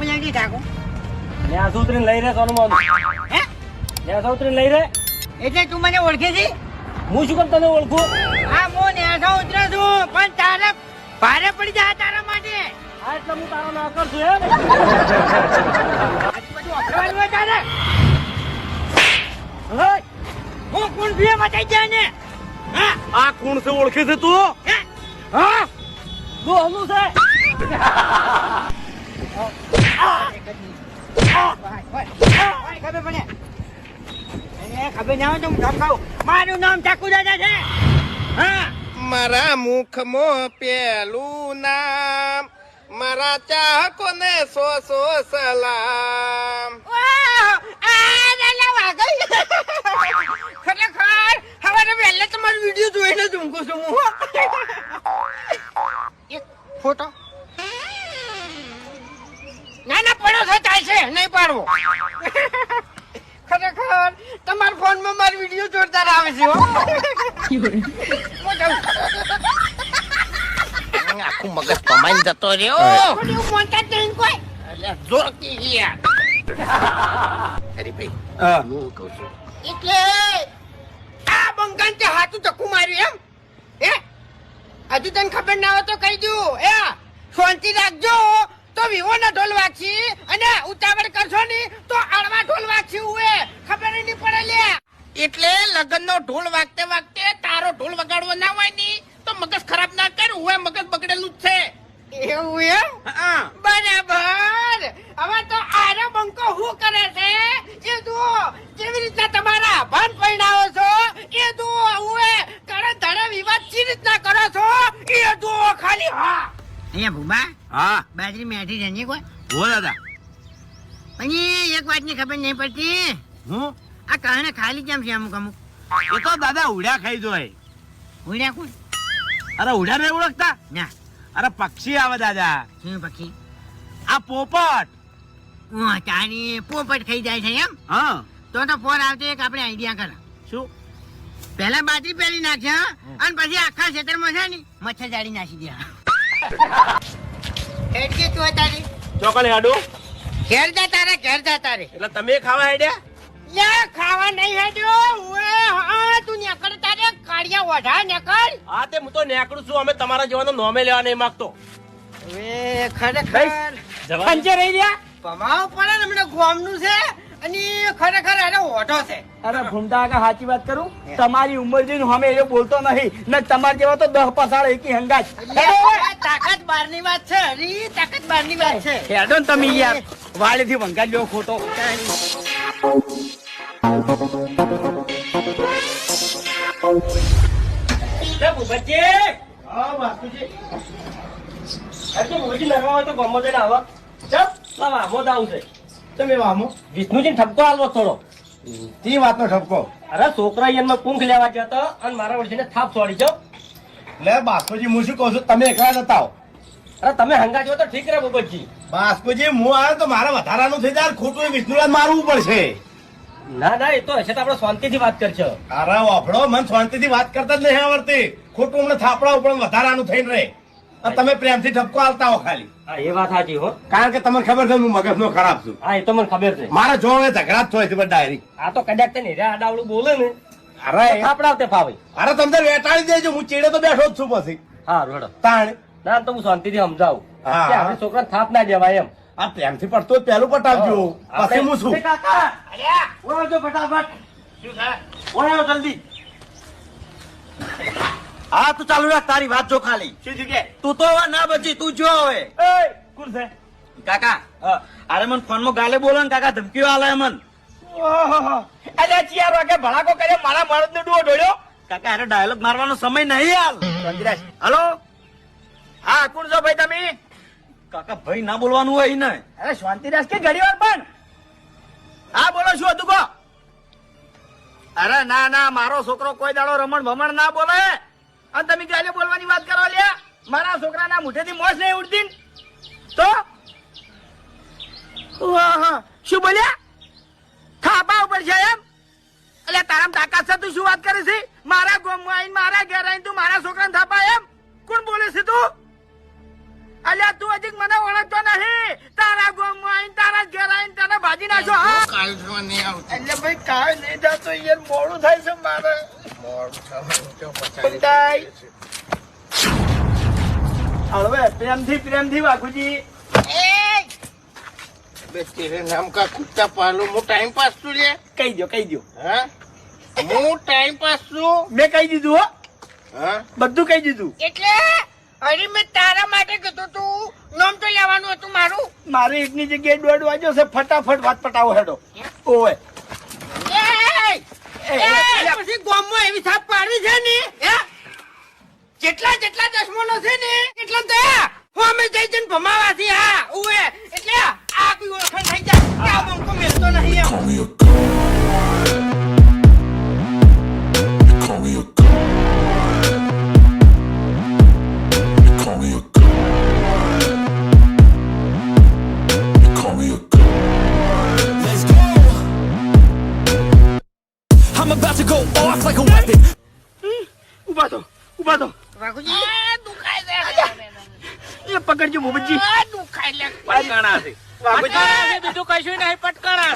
શું ઠાકો ન્યા સૂત્રીને લઈ રે સોનું મોનું હે? ત્યાં સૂત્રીને લઈ રે. એટલે તું મને ઓળખે છે? હું શું કેમ તને ઓળખું? હા હું ન્યા ઉતરો છું પણ તારે ભારે પડી જાય તારા માટે. હા એટલે હું તારો ના કરશું એમ. તારે. હું? કોણ ભીએ મચાઈ જાય ને. હા? આ કોણ છે ઓળખે છે તું? હે? હા? તું હમું છે? ખબર એને ખબર ના હોય તો હું ધમકાવું. મારું નામ ચાકુ દાદા છે હા મારા મુખમાં પેલું નામ મારા ચાહકોને સો સો સલામ. ખરેખર હવારે વહેલા તમારો વીડિયો જોઈને જ ઊંઘું છું હું એક ફોટો ના ના પડ્યો છે ચાલશે નહીં પાડવો ખરેખર તમારા ફોનમાં મારો વીડિયો જોરદાર આવે છે હો. હું જાઉં. આખું મગજ પમાઈને જતો રહ્યો. કોઈ. ગયા. અરે ભાઈ હું કહું છું. એટલે આ બંગાન તે હાથું ધક્કું માર્યું એમ. એ હજુ તને ખબર ના હોય તો કહી દઉં. એ શાંતિ રાખજો. તો વિવો ના ઢોલ વાગશી અને ઉતાવળ કરશો ની તો આડવા ઢોલ વાગશી ઉએ. ખબર નહીં પડે લે એટલે લગનનો ઢોલ વાગતે વાગતે તારો ઢોલ વગાડવો ના હોયની તો મગજ ખરાબ ના કર હું મગજ બગડેલું જ છે. એવું એમ બરાબર. હવે તો આરો બંકો શું કરે છે? એ જુઓ કેવી રીતના તમારા ભાન પરિણાવો છો? એ જુઓ ઉએ કડે ધડે વિવાદ સી રીતના કરો છો? એ જુઓ ખાલી હા. અહીંયા ભૂમા હા. બાજરી મેઠી જઈએ કોઈ? હો દાદા. પછી એક વાતની ખબર નહીં પડતી. હું? આ કારણે ખાલી કેમ છે અમુક અમુક? એ તો દાદા ઉડ્યા ખાઈ જોય. ઉડ્યા કોણ? અરે ઉડ્યા નહીં ઓળખતા? ના. અરે પક્ષી આવે દાદા. શું પક્ષી? આ પોપટ. તારી પોપટ ખાઈ જાય છે એમ? હા. તો તો ફોન આવતો એક આપણે આઈડિયા કર. શું? પહેલા બાજરી પહેરી નાખ્યા? અને પછી આખા ખેતરમાં છે ને મચ્છર જાળી નાખી દે. હેડકે તું તારી. ચોકન હેડું ઘેર જા તારે ઘેર જા તારે. એટલે તમે ખાવા હેડ્યા? લે ખાવા નહીં હેડ્યો. ઓએ હા તું નેકળ તારે. કાળિયા ઓઢા નેકળ. હા તે હું તો નેકડું છું. અમે તમારા જેવાનો નોમે લેવા નહીં માંગતો. હવે ખરેખર. પંચે રહી ગયા કમાવ પડે ને હમણાં ગોમનું છે. અને ખરેખર ઓઢો છે. અરે ભૂમતા કાકા સાચી વાત કરું? તમારી ઉંમર જોઈને અમે એ બોલતો નહીં. ને તમારે જેવા તો દહ પસાડ એકી હંગાત. તાકાત બારની વાત છે. હરી તાકાત બારની વાત છે. હેડો ને તમે યાર. વાળેથી વંગાડ લ્યો ખોટો. એ ભૂપતજી! આ તો નરવા હોય તો ગમો જઈને આવો. લાવ આવું આવશે. તમે વામો. વિષ્ણુજી ઠપકો આલવો થોડો. તી વાતનો ઠપકો. અરે છોકરા એમાં કુંખ લેવા જતો અને મારા વડે થાપ છોડી છો લે બાસ્કોજી હું શું કહું છું? તમે એકલા જતા અરે તમે હંગા જો તો ઠીક રહે ભૂપતજી બાસ્કોજી હું આવ્યો તો મારે વધારાનું થઈ જાય ખોટું વિષ્ણુરાજ મારવું પડશે. ના ના એ તો હશે તો આપણે શાંતિથી વાત કરશો અરે વાફડો મને શાંતિથી વાત કરતા જ નહીં આવડતી. ખોટું હમણાં થાપડા ઉપર વધારાનું થઈને રહે. અને તમે પ્રેમથી ઠપકો આવતા હો ખાલી. એ વાત સાચી હો. કારણ કે તમને ખબર છે હું મગજનો ખરાબ છું. હા એ તમને ખબર છે. મારે જોવા ઝઘડા જ થયો છે ડાયરી આ તો કદાચ તને નેરા આડાવડું બોલે ને અરે આપડા આવતે ફાવે. અરે તમને વેટાડી દેજો હું ચીડે તો બેઠો જ છું પછી. હા રોડ. તાણ. ના તો હું શાંતિથી સમજાવું. હા. કે આપણે છોકરા થાપ ના દેવાય એમ. આ પ્રેમથી પડતો જ પહેલું પટાવજો. પછી હું છું. ફટાફટ. શું થાય? ઓળો જલ્દી. હા તું ચાલુ રાખ તારી વાત જો ખાલી. શું જગ્યાએ તું તો ના બચી તું જો હવે. એ કોણ છે? કાકા અરે મન ફોનમાં ગાલે બોલો ને કાકા ધમકીઓ આલે મન. અરે ચિયાર વાગે ભડાકો કરે મારા મરદ ને ડુઓ ઢોળ્યો? કાકા અરે ડાયલોગ મારવાનો સમય નહીં હાલ. ચંદ્રાશ હલો? હા કોણ છો ભાઈ તમે? કાકા ભાઈ ના બોલવાનું હોય ને અરે શાંતિદાસ કે ઘડી વાર પણ? હા બોલો શું હતું કો અરે ના ના મારો છોકરો કોઈ દાડો રમણ ભમણ ના બોલે. અને તમે ગાલે બોલવાની વાત કરો લે મારા છોકરાના મુઠેથી મોસ નહીં ઉડતી તો? શું બોલ્યા? થાપા ઉપર છે એમ? એટલે તારામ તાકાત છે શું વાત કરે છે? મારા ગોમમાં આવીને મારા ઘેર આવીને તું મારા છોકરાને થાપા એમ? કોણ બોલે છે તું? અલ્યા તું હજી મને ઓળખતો નહીં. તારા ગોમમાં આવીને તારા ઘેર આવીને તને ભાજી નાખો હા? એટલે ભાઈ કાલ નહીં થતો યાર મોડું થાય છે મારે. હવે પ્રેમથી પ્રેમથી વાઘુજી. બે તેરે નામ કા કુત્તા પાલો હું ટાઈમ પાસ છું લે. કહી દો કહી દો હા? હું ટાઈમ પાસ છું? મેં કહી દીધું હો. હા? બધું કહી દીધું. એટલે અરે મેં તારા માટે કીધું તું. નામ તો લેવાનું હતું મારું. મારે એકની જગ્યાએ દોઢ વાગ્યો છે ફટાફટ વાત પટાવો હેડો. ઓય એ, પછી ગામમાં એવી સાપ પાડવી છે ને હે? જેટલા જેટલા દસમોનો છે ને એટલા તો હું અમે જઈ જઈને ભમાવાથી હા ઉવે એટલે આ કોઈ ઓળખાણ થઈ જાય આ બંકો મેલતો નહીં એમ I'm about to go off like a weapon. ઊભા થો ઊભા થો. વાઘુજી? દુખાય છે. એ પકડજો ભૂપતજી દુખાય લે પટકાણા છે. વાઘુજી. બીજું કશું નહીં પટકણા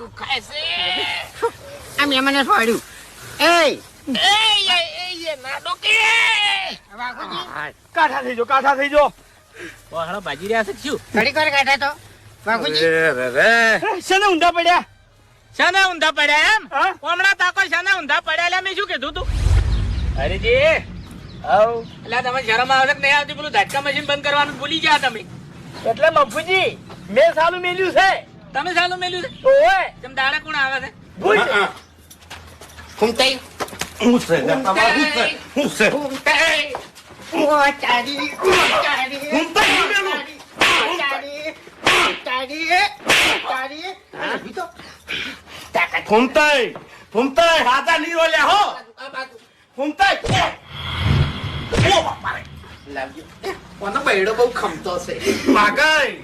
દુખાય છે. આ મેં મને ફાડ્યું એ એ એ એ ના ડોકે વાઘુજી. કાઠા થઈ જો કાઠા થઈ જો. બાજી રહ્યા છે શું? ઘડી કર કાઢા તો. વાઘુજી. શેને ઊંડા પડ્યા? શાના ઊંધા પડ્યા એમ? હમણાં તાકો શાના ઊંધા પડ્યા એટલે મેં શું કીધું તું? હરીજી હવ એટલે તમે શરમ આવે નહીં આવતી? પેલું ઝટકા મશીન બંધ કરવાનું ભૂલી ગયા તમે. એટલે મફુજી મેં સાલું મેલ્યું છે. તમે સાલું મેલ્યું છે? ઓય તમ દાડા કોણ આવે છે? ભૂલ. ઘૂમતાઈ હું. છે તમારું હું છે? હું છે? ઘૂમતાઈ ઓ ચારી ઓ ચારી ફૂમતાઈ ફૂમતાઈ હાથા નહીં રોલ્યા હો. ફૂમતાઈ ઓ બાપા રે કોનો બૈડો બહુ ખમતો છે? માગાઈ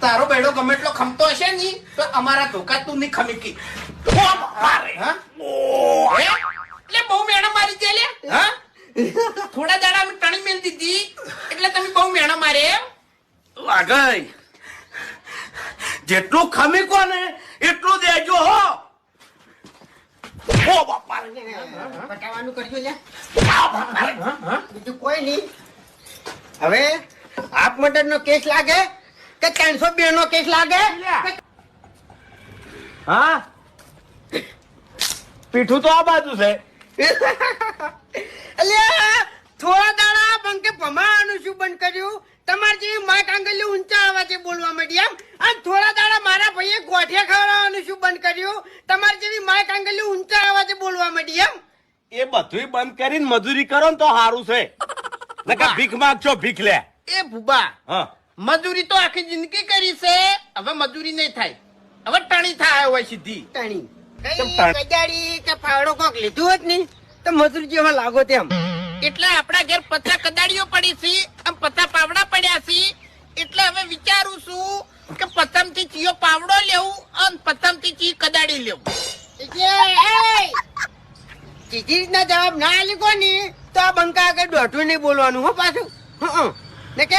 તારો બેડો ગમે એટલો ખમતો હશે ને તો અમારા ધોકા તું નહીં ખમીકી? એટલે બહુ મેણા મારી છે લે હા? થોડા દાડા અમે ટણી મેલ દીધી. એટલે તમે બહુ મેણા મારે એમ? જેટલું ખમીકો ને એટલું દેજો હો. ઓ બાપા રે પટાવાનું કરજો લે બીજું કોઈ નહીં. હવે આપ મટર નો કેસ લાગે કે ત્રણસો બે નો કેસ લાગે? હા? પીઠું તો આ બાજુ છે. અલ્યા થોડા દાડા બંકે ભમાવાનું શું બંધ કર્યું? તમારી જેવી માય કાંગલી ઊંચા અવાજે બોલવા માંડી એમ? અને થોડા દાડા મારા ભાઈએ ગોઠિયા ખવડાવવાનું શું બંધ કર્યું? તમાર જેવી માય કાંગલી ઊંચા અવાજે બોલવા માંડી એમ? એ બધુંય બંધ કરીને મજૂરી કરો ને તો સારું છે. નકા ભીખ માંગજો ભીખ લે. એ ભૂબા હા. મજૂરી તો આખી જિંદગી કરી છે. હવે મજૂરી નહીં થાય. હવે ટણી થાય હોય સીધી. ટણી. કઈ? કજાડી કે ફાવડો કોક લીધું જ નહીં? તો મજૂરી જેવા લાગો તેમ. એટલે આપણા ઘેર પચા કદાડીઓ પડી છે અને પચાસ પાવડા પડ્યા છે. એટલે હવે વિચારું છું કે પતમથી ચીયો પાવડો લેવું અને પતમથી ચી કદાડી લેવું. એટલે ના જવાબ ના આલી કોની તો આ બંકા આગળ દોઢું નહીં બોલવાનું હો પાછું. હં. ને કે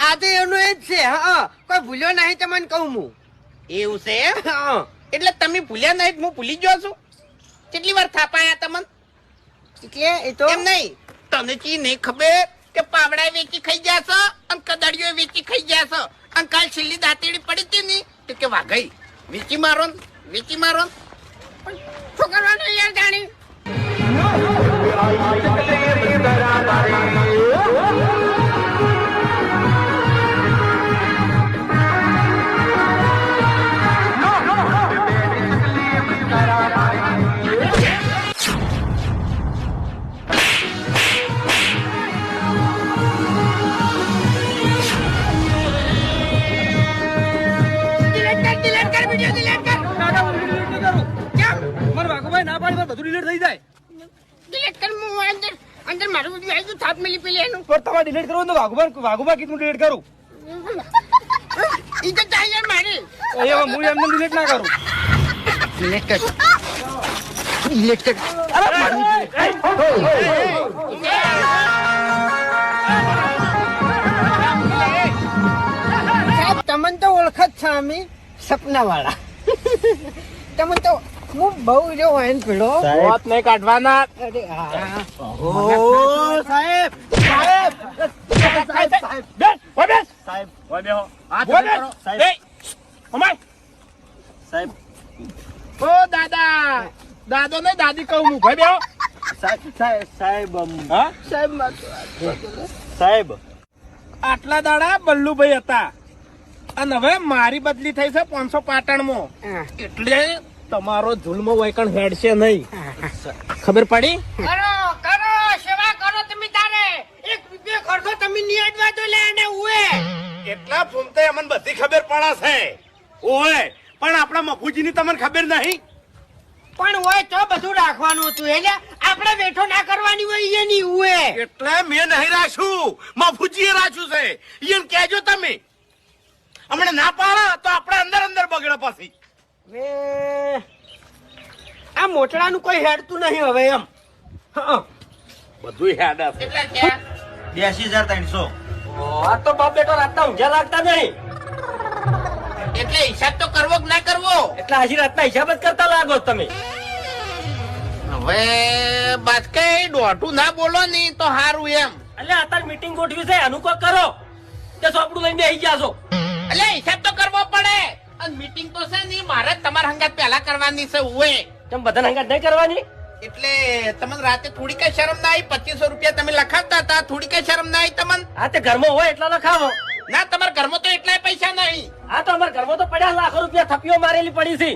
આ તો એનું એ જ છે હં, કોઈ ભૂલ્યો નહીં તમને કહું હું. એવું છે. એટલે તમે ભૂલ્યા નહીં હું ભૂલી ગયો છું. કેટલી વાર થાપાયા તમને? એટલે એ તો એમ નહીં. તને ચી નહીં ખબર કે પાવડા વેચી ખાઈ ગયા છો અને કદાડીઓ વેચી ખાઈ ગયા છો અને કાલ છેલ્લી દાંતેડી પડી હતી ની, તો કે વાઘઈ વેચી મારો વેચી મારો. શું કરવાનું યાર જાણી ડિલીટ થઈ જાય. Delete કર હું અંદર અંદર મારું બધું આવી ગયું થાપ મેલી પેલી એનું. પણ તમારે ડિલીટ કરવું તો વાઘુભાઈ વાઘુભાઈ કીધું ડિલીટ કરું. ઈ તો ચાલે મારી. એમાં હું એમને ડિલીટ ના કરું. Delete કર. Delete કર. સાહેબ તમને તો ઓળખ છે અમે સપના વાળા તમે તો હું બહુ જો વાઈન પીડો. વાત નહીં કાઢવાના. ઓ સાહેબ. સાહેબ સાહેબ. સાહેબ બેસ, ઓય બેસ. સાહેબ ઓય બેહો. હાથ. કરો. સાહેબ. એ, અમાય. સાહેબ. ઓ દાદા. દાદો ને દાદી કહું હું. ભાઈ બેહો. સાહેબ સાહેબ સાહેબ અમ, હા? સાહેબ સાહેબ. આટલા દાડા બલ્લુભાઈ હતા. અને હવે મારી બદલી થઈ છે પાંચસો પાટણમાં. એટલે તમારો જુલ્મ વૈકણ હેડશે નહીં. ખબર પડી? કરો કરો સેવા કરો તમે તારે. એક રૂપિયો ખર્ચો તમે નિયતવા તો લે અને ઉએ એટલા ફૂમતે અમને બધી ખબર પડે છે ઓય પણ આપણા મફુજીની તમને ખબર નહીં? પણ હોય તો બધું રાખવાનું હતું એટલે આપણે બેઠો ના કરવાની હોય એ નહીં હોય એટલે મેં નહીં રાખ્યું. મફુજીએ રાખ્યું છે. એમ કહેજો તમે. હમણાં ના પાડો તો આપણે અંદર અંદર બગડે પછી. હવે આ મોટડાનું કોઈ હેડતું નહીં હવે એમ. બધું હેડ છે. બ્યાસી હજાર ત્રણસો. આ તો બાપ બેટો રાતના ઊંઝા લાગતા નહીં. એટલે હિસાબ તો કરવો કે ના કરવો? એટલે આજે રાતના હિસાબ જ કરતા લાગો તમે. હવે બાત કઈ દોઢું ના બોલો ની તો હારું એમ. એટલે અત્યારે મીટિંગ ગોઠવી છે આનું કોઈ કરો. તે સોપડું લઈને આઈ ગયા છો. એટલે હિસાબ તો કરવો પડે. અને મીટિંગ તો છે નહીં મારે તમારા હંગાત પહેલા કરવાની છે ઉએ તેમ બધા હંગાત નહીં કરવાની? એટલે તમને રાતે થોડી કઈ શરમ ના આવી? પચીસો રૂપિયા તમે લખાવતા હતા થોડી કઈ શરમ ના આવી તમને? હા તે ઘરમાં હોય એટલા લખાવો. ના તમારા ઘરમાં તો એટલા પૈસા નહીં. હા તો અમારા ઘરમાં તો પચાસ લાખો રૂપિયા થપીઓ મારેલી પડી છે.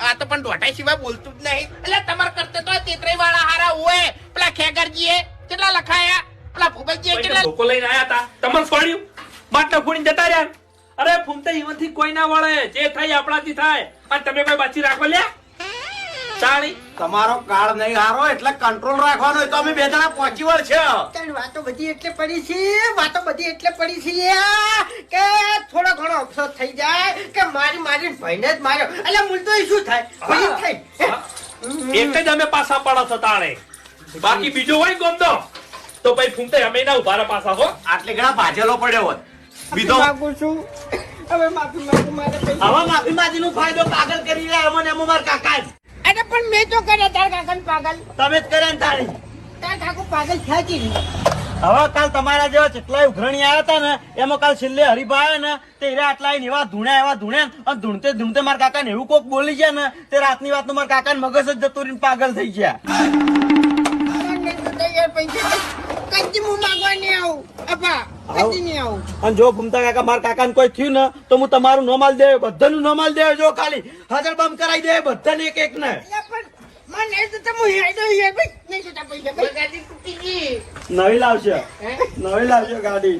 આ તો પણ દોઢાઈ સિવાય બોલતું જ નહીં. એટલે તમાર કરતે તો તેતરાઈ વાળા હારા હોય પેલા ખેગરજીએ કેટલા લખાયા? પેલા ભૂપતજીએ કેટલા લોકો લઈને આયા હતા. તમને ફળ્યું માટલા ફોડીને જતા રહ્યા. અરે ફૂમતે ઈવનથી કોઈ ના વળે? જે થાય આપણાથી થાય. અને તમે કોઈ બચી રાખો લે ચાળી તમારો કાળ નહીં હારો એટલે કંટ્રોલ રાખવાનો તો અમે બે જણા પહોંચી વળ છે વાતો બધી એટલે પડી છે વાતો બધી એટલે પડી છે કે થોડો ઘણો અફસોસ થઈ જાય કે મારી મારી ભાઈને જ માર્યો. એટલે મૂળ તો શું થાય? ભૂલી થાય. એક જ અમે પાછા પડો છો તાણે. બાકી બીજો હોય ગમતો તો ભાઈ ફૂમતે અમે ના ઊભા પાછા હો. આટલે ઘણા ભાજેલો પડ્યો હોત. બીજો માંગુ છું. હવે માફી માંગુ મારે હવે માફી માજીનો ફાયદો પાગલ કરી રહ્યા અમને એમ માર કાકા અરે પણ મેં તો કર્યા તાર કાકા પાગલ. તમે જ કર્યા ને તાળી તાર કાકો પાગલ થયા કે હવે કાલ તમારા જેવા જેટલાય ઉઘરણી આવ્યા હતા ને એમાં કાલ છેલ્લે હરીભા ને તે એરા આટલા એવા ધૂણ્યા એવા ધૂણ્યા ને અને ધૂણતે ધૂણતે મારા કાકાને એવું કોક બોલી ગયા ને તે રાતની વાતનું મારા કાકાને મગજ જ જતું રહીને પાગલ થઈ ગયા. મને તો માગવા નહીં આવું. અપા અને જો ભૂમતા કાકા મારા કાકાને કોઈ થયું ને તો હું તમારું નોમાલ દે બધાનું નોમાલ દે જો ખાલી હાજર બમ કરાવી દે બધાને એક એક ને નવી લાવશે. નવી લાવશે ગાડી.